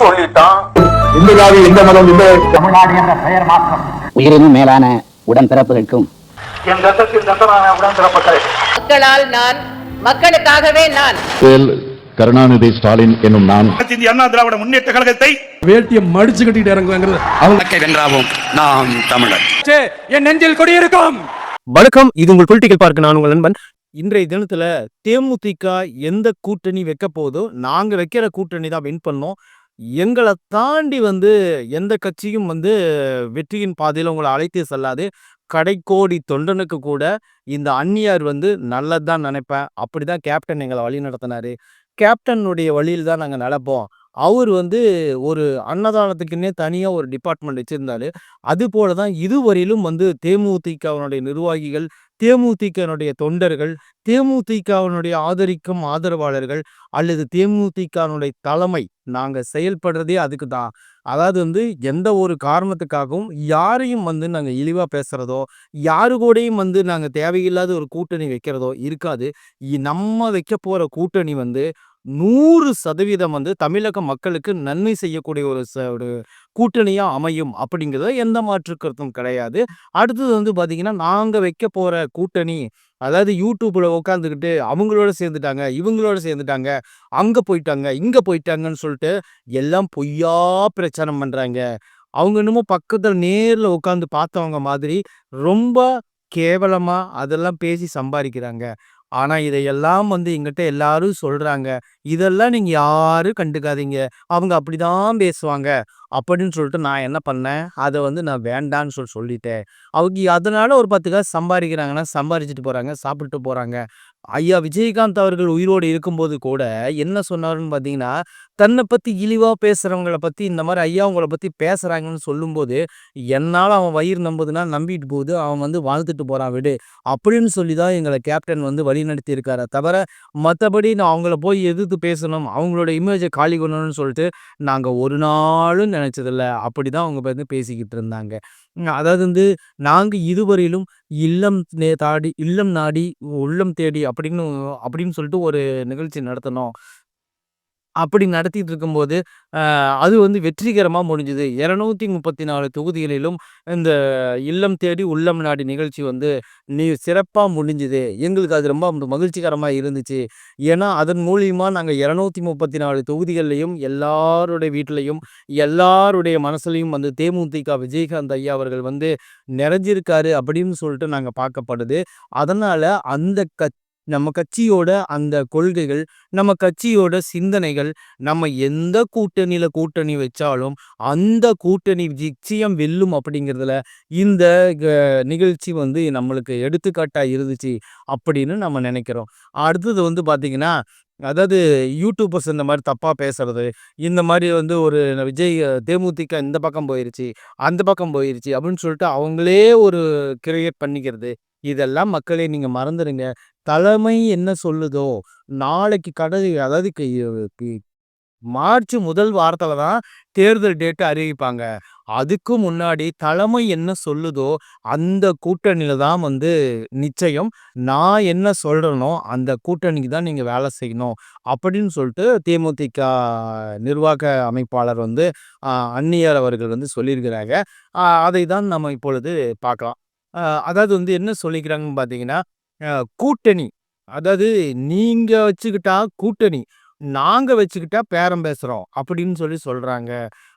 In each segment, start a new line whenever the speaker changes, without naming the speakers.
சொல்லிட்டான்.
இந்த ஜாதி இந்த மதம் இந்த
தமிழ்நாடு என்ற பெயர் மாற்றம்.
உயிரினும் மேலான உடன்பிறப்புகளுக்கும்
மக்களால் நான் மக்களுக்காகவே நான்.
கருணாநிதி ஸ்டாலின் என்னும் நான்.
இந்திய அண்ணா திராவிட முன்னேற்ற கழகத்தை
வேட்டியை மடிச்சு கட்டிட்டு இறங்குறாங்கிறது அவங்க
வென்றாவும் நாம் தமிழர்.
என் நெஞ்சில் கொடியிருக்கும்.
வணக்கம் இது உங்கள் பொலிட்டிக்கல் பார்க்க நான் உங்கள் நண்பன் இன்றைய தினத்தில் தேமுதிக எந்த கூட்டணி வைக்க போதோ நாங்கள் வைக்கிற கூட்டணி தான் வின் பண்ணோம். எங்களை தாண்டி வந்து எந்த கட்சியும் வந்து வெற்றியின் பாதையில் உங்களை அழைத்து செல்லாது. கடைக்கோடி தொண்டனுக்கு கூட இந்த அந்நியார் வந்து நல்லதுதான் நினைப்பேன். அப்படிதான் கேப்டன் எங்களை வழி நடத்தினார். கேப்டனுடைய வழியில் தான் நாங்கள் நடப்போம். அவர் வந்து ஒரு அன்னதானத்துக்குன்னே தனியாக ஒரு டிபார்ட்மெண்ட் வச்சுருந்தாரு. அது போல தான் இதுவரையிலும் வந்து தேமுதிகவினுடைய நிர்வாகிகள் தேமுதிகனுடைய தொண்டர்கள் தேமுதிகவினுடைய ஆதரிக்கும் ஆதரவாளர்கள் அல்லது தேமுதிகனுடைய தலைமை நாங்கள் செயல்படுறதே அதுக்கு தான். அதாவது வந்து எந்த ஒரு காரணத்துக்காகவும் யாரையும் வந்து நாங்கள் இழிவாக பேசுகிறதோ யாரு கூடயும் வந்து நாங்கள் தேவையில்லாத ஒரு கூட்டணி வைக்கிறதோ இருக்காது. நம்ம வைக்க போகிற கூட்டணி வந்து நூறு சதவீதம் வந்து தமிழக மக்களுக்கு நன்மை செய்யக்கூடிய ஒரு ச ஒரு கூட்டணியாக அமையும் அப்படிங்கிறத எந்த மாற்று கருத்தும் கிடையாது. அடுத்தது வந்து பார்த்திங்கன்னா நாங்கள் வைக்க போகிற கூட்டணி அதாவது யூடியூப்பில் உட்காந்துக்கிட்டு அவங்களோட சேர்ந்துட்டாங்க இவங்களோட சேர்ந்துட்டாங்க அங்கே போயிட்டாங்க இங்கே போயிட்டாங்கன்னு சொல்லிட்டு எல்லாம் பொய்யா பிரச்சாரம் பண்ணுறாங்க அவங்க இன்னமும் பக்கத்தில் நேரில் உட்காந்து பார்த்தவங்க மாதிரி ரொம்ப கேவலமாக அதெல்லாம் பேசி சம்பாதிக்கிறாங்க. ஆனால் இதையெல்லாம் வந்து எங்கிட்ட எல்லாரும் சொல்கிறாங்க இதெல்லாம் நீங்கள் யாரும் கண்டுக்காதீங்க. அவங்க அப்படிதான் பேசுவாங்க. அப்படின்னு சொல்லிட்டு நான் என்ன பண்ணேன்? அதை வந்து நான் வேண்டான்னு சொல்லி சொல்லிட்டேன். அவங்க அதனால ஒரு பத்து காசு சம்பாதிக்கிறாங்கன்னா சம்பாதிச்சுட்டு போகிறாங்க சாப்பிட்டு போகிறாங்க ஐயா விஜயகாந்த் அவர்கள் உயிரோடு இருக்கும்போது கூட என்ன சொன்னாருன்னு பார்த்தீங்கன்னா தன்னை பற்றி இழிவாக பேசுகிறவங்கள பற்றி இந்த மாதிரி ஐயா உங்களை பற்றி பேசுகிறாங்கன்னு சொல்லும்போது என்னால் அவன் வயிறு நம்புதுன்னா நம்பிட்டு போகுது அவன் வந்து வாழ்த்துட்டு போகிறான் விடு. அப்படின்னு சொல்லி தான் எங்களை கேப்டன் வந்து வழி நடத்தி இருக்காரு தவிர மற்றபடி நான் அவங்கள போய் எதிர்த்து பேசணும் அவங்களோட இமேஜை காலி பண்ணணும்னு சொல்லிட்டு நாங்கள் ஒரு நாளும் நினச்சதில்ல. அப்படி தான் அவங்க வந்து பேசிக்கிட்டு இருந்தாங்க. அதாவது வந்து நாங்கள் இதுவரையிலும் இல்லம் நே தாடி இல்லம் நாடி உள்ளம் தேடி அப்படின்னு அப்படின்னு சொல்லிட்டு ஒரு நிகழ்ச்சி நடத்தினோம். அப்படி நடத்திட்டு இருக்கும்போது அது வந்து வெற்றிகரமாக முடிஞ்சுது. இரநூத்தி முப்பத்தி நாலு தொகுதிகளிலும் இந்த இல்லம் தேடி உள்ளம் நாடி நிகழ்ச்சி வந்து நீ சிறப்பாக முடிஞ்சுது. எங்களுக்கு அது ரொம்ப மகிழ்ச்சிகரமாக இருந்துச்சு. ஏன்னா அதன் மூலியமாக நாங்கள் இரநூத்தி முப்பத்தி நாலு தொகுதிகள்லையும் எல்லாருடைய வீட்டிலையும் எல்லாருடைய மனசுலையும் வந்து தேமுதிக விஜயகாந்த் ஐயா அவர்கள் வந்து நிறைஞ்சிருக்காரு அப்படின்னு சொல்லிட்டு நாங்கள் பார்க்கப்படுது. அதனால் அந்த கட்சி நம்ம கட்சியோட அந்த கொள்கைகள் நம்ம கட்சியோட சிந்தனைகள் நம்ம எந்த கூட்டணியில கூட்டணி வச்சாலும் அந்த கூட்டணி நிச்சயம் வெல்லும் அப்படிங்கிறதுல இந்த க- நிகழ்ச்சி வந்து நம்மளுக்கு எடுத்துக்காட்டா இருந்துச்சு அப்படின்னு நம்ம நினைக்கிறோம். அடுத்தது வந்து பாத்தீங்கன்னா அதாவது யூடியூபர்ஸ் இந்த மாதிரி தப்பாக பேசுறது இந்த மாதிரி வந்து ஒரு விஜய் தேமுதிக இந்த பக்கம் போயிருச்சு அந்த பக்கம் போயிருச்சு அப்படின்னு சொல்லிட்டு அவங்களே ஒரு கிரியேட் பண்ணிக்கிறது இதெல்லாம் மக்களே நீங்கள் மறந்துடுங்க தலைமை என்ன சொல்லுதோ நாளைக்கு கடை அதாவது மார்ச் முதல் வாரத்தில் தான் தேர்தல் டேட்டு அறிவிப்பாங்க. அதுக்கு முன்னாடி தலைமை என்ன சொல்லுதோ அந்த கூட்டணியில் தான் வந்து நிச்சயம் நான் என்ன சொல்கிறேனோ அந்த கூட்டணிக்கு தான் நீங்கள் வேலை செய்யணும் அப்படின்னு சொல்லிட்டு தேமுதிக நிர்வாக அமைப்பாளர் வந்து ஆஹ், அந்நியர் அவர்கள் வந்து சொல்லியிருக்கிறாங்க. அதை தான் நம்ம இப்பொழுது பார்க்கலாம். அதாவது வந்து என்ன சொல்லிக்கிறாங்கன்னு பார்த்தீங்கன்னா கூட்டணி. அதாவது நீங்கள் வச்சுக்கிட்டா கூட்டணி நாங்கள் வச்சுக்கிட்டா பேரம் பேசுகிறோம் அப்படின்னு சொல்லி சொல்கிறாங்க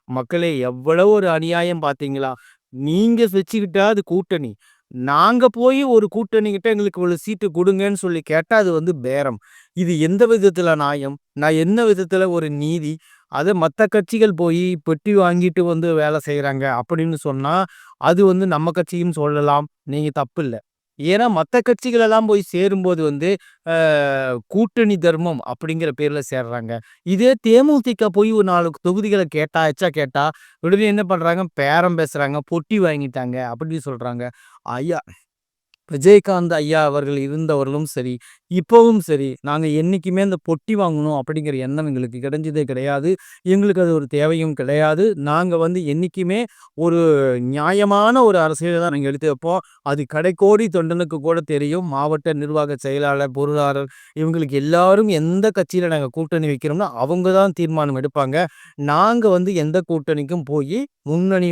மக்களே எவ்வளோ ஒரு அநியாயம் பார்த்தீங்களா? நீங்கள் வச்சுக்கிட்டா அது கூட்டணி. நாங்கள் போய் ஒரு கூட்டணிக்கிட்ட எங்களுக்கு இவ்வளோ சீட்டு கொடுங்கன்னு சொல்லி கேட்டால் அது வந்து பேரம். இது எந்த விதத்தில் நியாயம்? நான் என்ன விதத்தில் ஒரு நீதி? அதை மற்ற கட்சிகள் போய் பெட்டி வாங்கிட்டு வந்து வேலை செய்கிறாங்க அப்படின்னு சொன்னால் அது வந்து நம்ம கட்சியும் சொல்லலாம். நீங்கள் தப்பு இல்லை. ஏன்னா மற்ற கட்சிகள் எல்லாம் போய் சேரும்போது வந்து கூட்டணி தர்மம் அப்படிங்கிற பேர்ல சேர்றாங்க. இதே தேமுதிக போய் ஒரு நாலு தொகுதிகளை கேட்டா எச்சா கேட்டா உடனே என்ன பண்றாங்க? பேரம் பேசுறாங்க பொட்டி வாங்கிட்டாங்க அப்படின்னு சொல்றாங்க. ஐயா விஜயகாந்த் ஐயா அவர்கள் இருந்தவர்களும் சரி இப்போவும் சரி நாங்கள் என்றைக்குமே அந்த பொட்டி வாங்கணும் அப்படிங்கிற எண்ணம் எங்களுக்கு கிடைஞ்சதே கிடையாது. எங்களுக்கு அது ஒரு தேவையும் கிடையாது. நாங்கள் வந்து என்றைக்குமே ஒரு நியாயமான ஒரு அரசியலை தான் நாங்கள் எடுத்து வைப்போம். அது கடைக்கோடி தொண்டனுக்கு கூட தெரியும். மாவட்ட நிர்வாக செயலாளர் பொருளாளர் இவங்களுக்கு எல்லாரும் எந்த கட்சியில் நாங்கள் கூட்டணி வைக்கிறோம்னா அவங்க தான் தீர்மானம் எடுப்பாங்க. நாங்கள் வந்து எந்த கூட்டணிக்கும் போய் முன்னணி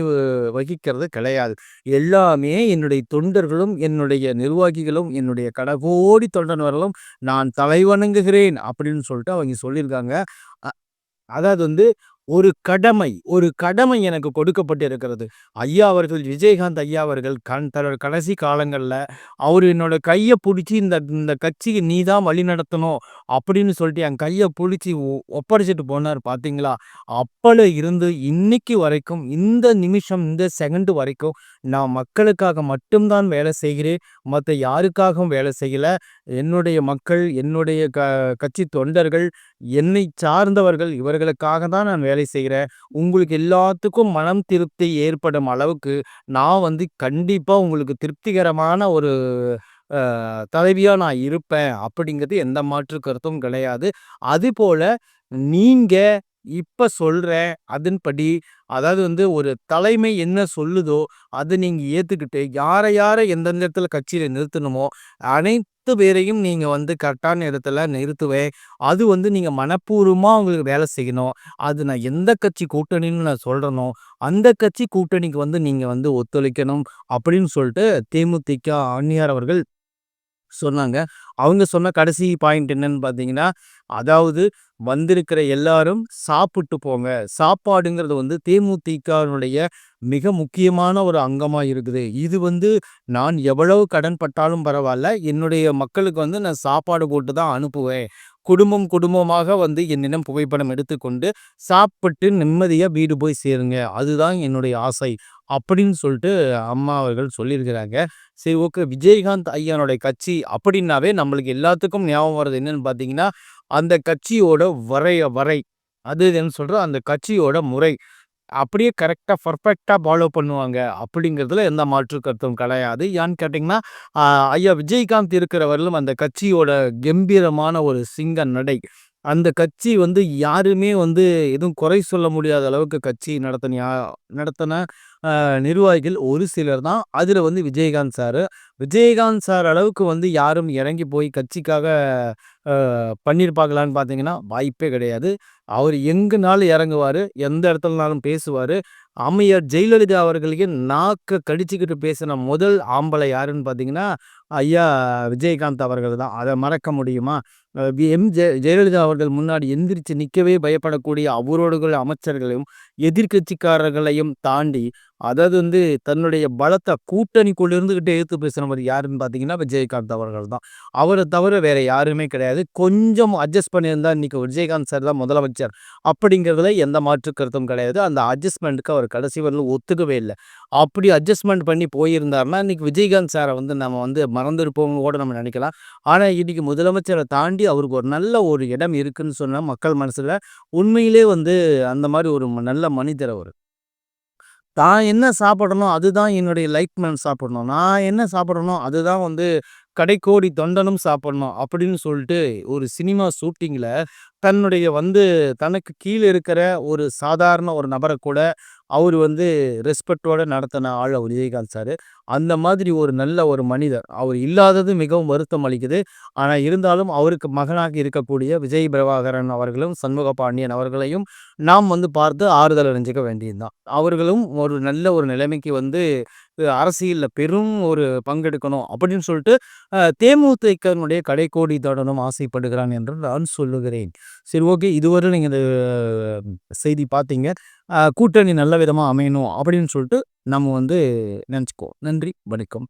வகிக்கிறது கிடையாது. எல்லாமே என்னுடைய தொண்டர்களும் என்னுடைய நிர்வாகிகளும் என்னுடைய கடகோடி தொண்டனவர்களும் நான் தலைவணங்குகிறேன் அப்படின்னு சொல்லிட்டு அவங்க சொல்லியிருக்காங்க. அ- அதாவது வந்து ஒரு கடமை ஒரு கடமை எனக்கு கொடுக்கப்பட்டு இருக்கிறது ஐயா அவர்கள் விஜயகாந்த் ஐயா அவர்கள் கண் தன்னோட கடைசி காலங்களில் அவர் என்னோட கையை பிடிச்சி இந்த இந்த கட்சிக்கு நீ தான் வழி நடத்தணும் அப்படின்னு சொல்லிட்டு என் கையை பிடிச்சி ஒப்படைச்சிட்டு போனார் பார்த்தீங்களா அப்போல இருந்து இன்னைக்கு வரைக்கும் இந்த நிமிஷம் இந்த செகண்டு வரைக்கும் நான் மக்களுக்காக மட்டும்தான் வேலை செய்கிறேன். மற்ற யாருக்காகவும் வேலை செய்யலை. என்னுடைய மக்கள் என்னுடைய க கட்சி தொண்டர்கள் என்னை சார்ந்தவர்கள் இவர்களுக்காக தான் நான் வேலை செய்கிறேன் உங்களுக்கு எல்லாத்துக்கும் மனம் திருப்தி ஏற்படும் அளவுக்கு நான் வந்து கண்டிப்பாக உங்களுக்கு திருப்திகரமான ஒரு தலைவியாக நான் இருப்பேன் அப்படிங்கிறது எந்த மாற்று கருத்தும் கிடையாது. அதுபோல் நீங்கள் இப்போ சொல்கிறேன் அதன்படி அதாவது வந்து ஒரு தலைமை என்ன சொல்லுதோ அதை நீங்கள் ஏற்றுக்கிட்டு யாரை யாரை எந்தெந்த இடத்துல கட்சியில் நிறுத்தணுமோ அனைத்து பேரையும் நீங்கள் வந்து கரெக்டான இடத்துல நிறுத்துவேன். அது வந்து நீங்கள் மனப்பூர்வமாக உங்களுக்கு வேலை செய்யணும். அது நான் எந்த கட்சி கூட்டணின்னு நான் சொல்கிறனோ அந்த கட்சி கூட்டணிக்கு வந்து நீங்கள் வந்து ஒத்துழைக்கணும் அப்படின்னு சொல்லிட்டு தேமுதிக அன்னியார் அவர்கள் சொன்னாங்க. அவங்க சொன்ன கடைசி பாயிண்ட் என்னன்னு பார்த்தீங்கன்னா அதாவது வந்திருக்கிற எல்லாரும் சாப்பிட்டு போங்க. சாப்பாடுங்கிறது வந்து தேமுதிகனுடைய மிக முக்கியமான ஒரு அங்கமாக இருக்குது. இது வந்து நான் எவ்வளவு கடன் பட்டாலும் பரவாயில்ல. என்னுடைய மக்களுக்கு வந்து நான் சாப்பாடு போட்டு தான் அனுப்புவேன். குடும்பம் குடும்பமாக வந்து என்னிடம் புகைப்படம் எடுத்துக்கொண்டு சாப்பிட்டு நிம்மதியாக வீடு போய் சேருங்க. அதுதான் என்னுடைய ஆசை அப்படின்னு சொல்லிட்டு அம்மா அவர்கள் சொல்லியிருக்கிறாங்க. சரி ஓகே விஜயகாந்த் ஐயானுடைய கட்சி அப்படின்னாவே நம்மளுக்கு எல்லாத்துக்கும் ஞாபகம் வர்றது என்னன்னு பார்த்தீங்கன்னா அந்த கட்சியோட வரைய வரை. அது என்ன சொல்கிறோம் அந்த கட்சியோட முறை. அப்படியே கரெக்டாக பர்ஃபெக்டாக ஃபாலோ பண்ணுவாங்க. அப்படிங்கிறதுல எந்த மாற்று கருத்தும் கிடையாது. ஏன்னு கேட்டிங்கன்னா ஐயா விஜயகாந்த் இருக்கிறவர்களும் அந்த கட்சியோட கம்பீரமான ஒரு சிங்க நடை. அந்த கட்சி வந்து யாருமே வந்து எதுவும் குறை சொல்ல முடியாத அளவுக்கு கட்சி நடத்தின யா- நடத்தின நிர்வாகிகள் ஒரு சிலர் தான். அதில் வந்து விஜயகாந்த் சார். விஜயகாந்த் சார் அளவுக்கு வந்து யாரும் இறங்கி போய் கட்சிக்காக பண்ணியிருப்பாங்களான்னு பார்த்தீங்கன்னா வாய்ப்பே கிடையாது. அவர் எங்கனாலும் இறங்குவார் எந்த இடத்துலனாலும் பேசுவார். அம்மையார் ஜெயலலிதா அவர்களுக்கு நாக்கை கடிச்சுக்கிட்டு பேசின முதல் ஆம்பளை யாருன்னு பார்த்தீங்கன்னா ஐயா விஜயகாந்த் அவர்கள் தான். அதை மறக்க முடியுமா? வி- எம். ஜெ ஜெயலலிதா அவர்கள் முன்னாடி எந்திரிச்சு நிற்கவே பயப்படக்கூடிய அவரோடுகள் அமைச்சர்களையும் எதிர்க்கட்சிக்காரர்களையும் தாண்டி அதாவது வந்து தன்னுடைய பலத்தை கூட்டணிக்குள்ள இருந்துகிட்டே எடுத்து மாதிரி யாருன்னு பார்த்தீங்கன்னா விஜயகாந்த் அவர்கள் தான். அவரை தவிர வேற யாருமே கிடையாது. கொஞ்சம் அட்ஜஸ்ட் பண்ணியிருந்தா இன்றைக்கி விஜயகாந்த் சார் தான் முதலமைச்சர் அப்படிங்கிறதுல எந்த மாற்று கருத்தும் கிடையாது. அந்த அட்ஜஸ்ட்மெண்ட்டுக்கு அவர் கடைசி வரலும் ஒத்துக்கவே இல்லை. அப்படி அட்ஜஸ்ட்மெண்ட் பண்ணி போயிருந்தாருன்னா இன்றைக்கி விஜயகாந்த் சாரை வந்து நம்ம வந்து மறந்துருப்போம்னு கூட நம்ம நினைக்கலாம். ஆனால் இன்றைக்கி முதலமைச்சரை தாண்டி அவருக்கு ஒரு நல்ல ஒரு இடம் இருக்குன்னு சொன்னால் மக்கள் மனசில் உண்மையிலே வந்து அந்த மாதிரி ஒரு ம- நல்ல மனிதர் அவர். தான் என்ன சாப்பிடணும் அதுதான் என்னுடைய லைக் மேன் சாப்பிடணும். நான் என்ன சாப்பிடணும் அதுதான் வந்து கடைக்கோடி தொண்டனும் சாப்பிடணும் அப்படின்னு சொல்லிட்டு ஒரு சினிமா ஷூட்டிங்கில் தன்னுடைய வந்து தனக்கு கீழே இருக்கிற ஒரு சாதாரண ஒரு நபரை கூட அவர் வந்து ரெஸ்பெக்டோடு நடத்தின ஆள் அவர் விஜயகாந்த் சார். அந்த மாதிரி ஒரு நல்ல ஒரு மனிதர். அவர் இல்லாதது மிகவும் வருத்தம் அளிக்குது. ஆனால் இருந்தாலும் அவருக்கு மகனாக இருக்கக்கூடிய விஜய் பிரபாகரன் அவர்களும் சண்முக பாண்டியன் அவர்களையும் நாம் வந்து பார்த்து ஆறுதல் அடைஞ்சிக்க வேண்டியதுதான். அவர்களும் ஒரு நல்ல ஒரு நிலைமைக்கு வந்து அரசியலில் பெரும் ஒரு பங்கெடுக்கணும் அப்படின்னு சொல்லிட்டு தேமுதிகனுடைய கடைக்கோடி தொடரும் ஆசைப்படுகிறான் என்று நான் சொல்லுகிறேன். சரி ஓகே. இதுவரை நீங்கள் இந்த செய்தி பார்த்தீங்க. கூட்டணி நல்ல விதமாக அமையணும் அப்படின்னு சொல்லிட்டு நம்ம வந்து நினச்சிக்கோ நன்றி வணக்கம்.